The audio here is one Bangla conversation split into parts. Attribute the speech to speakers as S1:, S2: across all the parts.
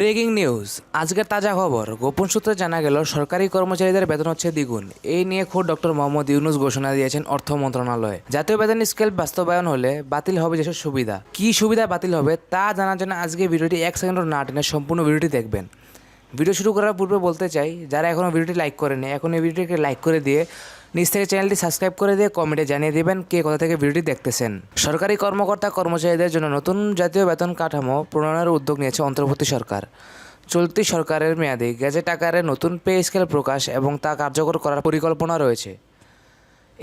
S1: Breaking news. আজকের তাজা খবর, গোপন সূত্রে জানা গেল, সরকারি কর্মচারীদের বেতন হচ্ছে দ্বিগুণ। এই নিয়ে খোদ ডক্টর মোহাম্মদ ইউনুস ঘোষণা দিয়েছেন অর্থ মন্ত্রণালয়ে। জাতীয় বেতন স্কেল বাস্তবায়ন হলে বাতিল হবে যেসব সুবিধা। কি সুবিধা বাতিল হবে তা জানার জন্য আজকে ভিডিওটি এক সেকেন্ডও না টেনে সম্পূর্ণ ভিডিওটি দেখবেন। ভিডিও শুরু করার পূর্বে বলতে চাই, যারা এখনও ভিডিওটি লাইক করেনি, এখন এই ভিডিওটিকে লাইক করে দিয়ে নিজ থেকে চ্যানেলটি সাবস্ক্রাইব করে দিয়ে কমেন্টে জানিয়ে দেবেন কে কোথা থেকে ভিডিওটি দেখতেছেন। সরকারি কর্মকর্তা কর্মচারীদের জন্য নতুন জাতীয় বেতন কাঠামো প্রণয়নের উদ্যোগ নিয়েছে অন্তর্বর্তী সরকার। চলতি সরকারের মেয়াদে গ্যাজেট আকারে নতুন পে স্কেল প্রকাশ এবং তা কার্যকর করার পরিকল্পনা রয়েছে।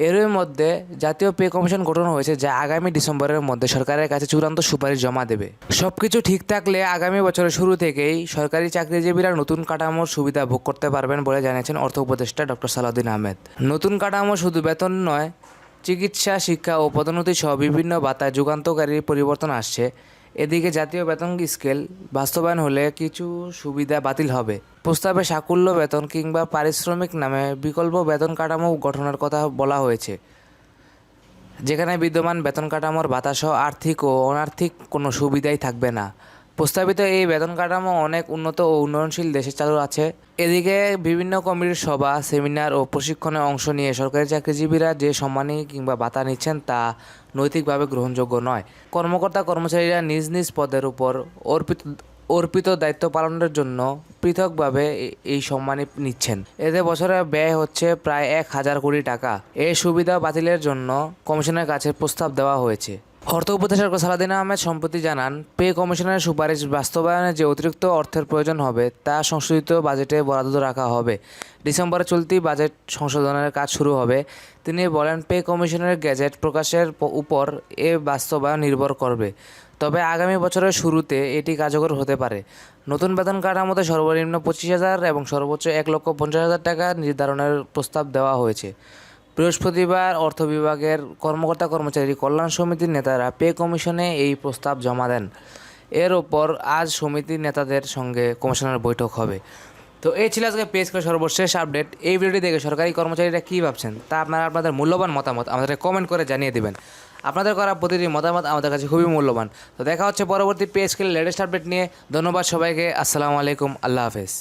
S1: এরই মধ্যে জাতীয় পে কমিশন গঠন হয়েছে, যা আগামী ডিসেম্বরের মধ্যে সরকারের কাছে চূড়ান্ত সুপারিশ জমা দেবে। সবকিছু ঠিক থাকলে আগামী বছরের শুরু থেকেই সরকারি চাকরিজীবীরা নতুন কাঠামোর সুবিধা ভোগ করতে পারবেন বলে জানিয়েছেন অর্থ উপদেষ্টা ডক্টর সালাউদ্দিন আহমেদ। নতুন কাঠামো শুধু বেতন নয়, চিকিৎসা, শিক্ষা ও পদোন্নতি সহ বিভিন্ন বাতায় যুগান্তকারী পরিবর্তন আসছে। এদিকে জাতীয় বেতন স্কেল বাস্তবায়ন হলে কিছু সুবিধা বাতিল হবে। প্রস্তাবে সাকুল্য বেতন কিংবা পারিশ্রমিক নামে বিকল্প বেতন কাঠামো গঠনের কথা বলা হয়েছে, যেখানে বিদ্যমান বেতন কাঠামোর বাতাসহ আর্থিক ও অনার্থিক কোনো সুবিধাই থাকবে না। প্রস্তাবিত এই বেতন কাঠামো অনেক উন্নত ও উন্নয়নশীল দেশে চালু আছে। এদিকে বিভিন্ন কমিটির সভা, সেমিনার ও প্রশিক্ষণে অংশ নিয়ে সরকারি চাকরিজীবীরা যে সম্মানী কিংবা ভাতা নিচ্ছেন তা নৈতিকভাবে গ্রহণযোগ্য নয়। কর্মকর্তা কর্মচারীরা নিজ নিজ পদের উপর অর্পিত অর্পিত দায়িত্ব পালনের জন্য পৃথকভাবে এই সম্মানী নিচ্ছেন। এতে বছরে ব্যয় হচ্ছে প্রায় এক হাজার কোটি টাকা। এই সুবিধা বাতিলের জন্য কমিশনের কাছে প্রস্তাব দেওয়া হয়েছে। অর্থ উপদেষ্টা সালাদিন আহমেদ সম্প্রতি জানান, পে কমিশনের সুপারিশ বাস্তবায়নে যে অতিরিক্ত অর্থের প্রয়োজন হবে, তা সংশোধিত বাজেটে বরাদ্দ রাখা হবে। ডিসেম্বরে চলতি বাজেট সংশোধনের কাজ শুরু হবে। তিনি বলেন, পে কমিশনের গ্যাজেট প্রকাশের উপর এ বাস্তবায়ন নির্ভর করবে। তবে আগামী বছরের শুরুতে এটি কার্যকর হতে পারে। নতুন বেতন কাঠামোতে সর্বনিম্ন পঁচিশ হাজার এবং সর্বোচ্চ এক লক্ষ পঞ্চাশ হাজার টাকা নির্ধারণের প্রস্তাব দেওয়া হয়েছে। বৃহস্পতিবার অর্থ বিভাগের কর্মকর্তা কর্মচারী কল্যাণ সমিতির নেতারা পে কমিশনে এই প্রস্তাব জমা দেন। এর ওপর আজ সমিতির নেতাদের সঙ্গে কমিশনের বৈঠক হবে। তো এই ছিল আজকে পেজ করে সর্বশেষ আপডেট। এই ভিডিওটি দেখে সরকারি কর্মচারীরা কী ভাবছেন, তা আপনারা আপনাদের মূল্যবান মতামত আমাদের কমেন্ট করে জানিয়ে দেবেন। আপনাদের করা প্রতিটি মতামত আমাদের কাছে খুবই মূল্যবান। তো দেখা হচ্ছে পরবর্তী পেজ স্কেল লেটেস্ট আপডেট নিয়ে। ধন্যবাদ সবাইকে। আসসালামু আলাইকুম। আল্লাহ হাফেজ।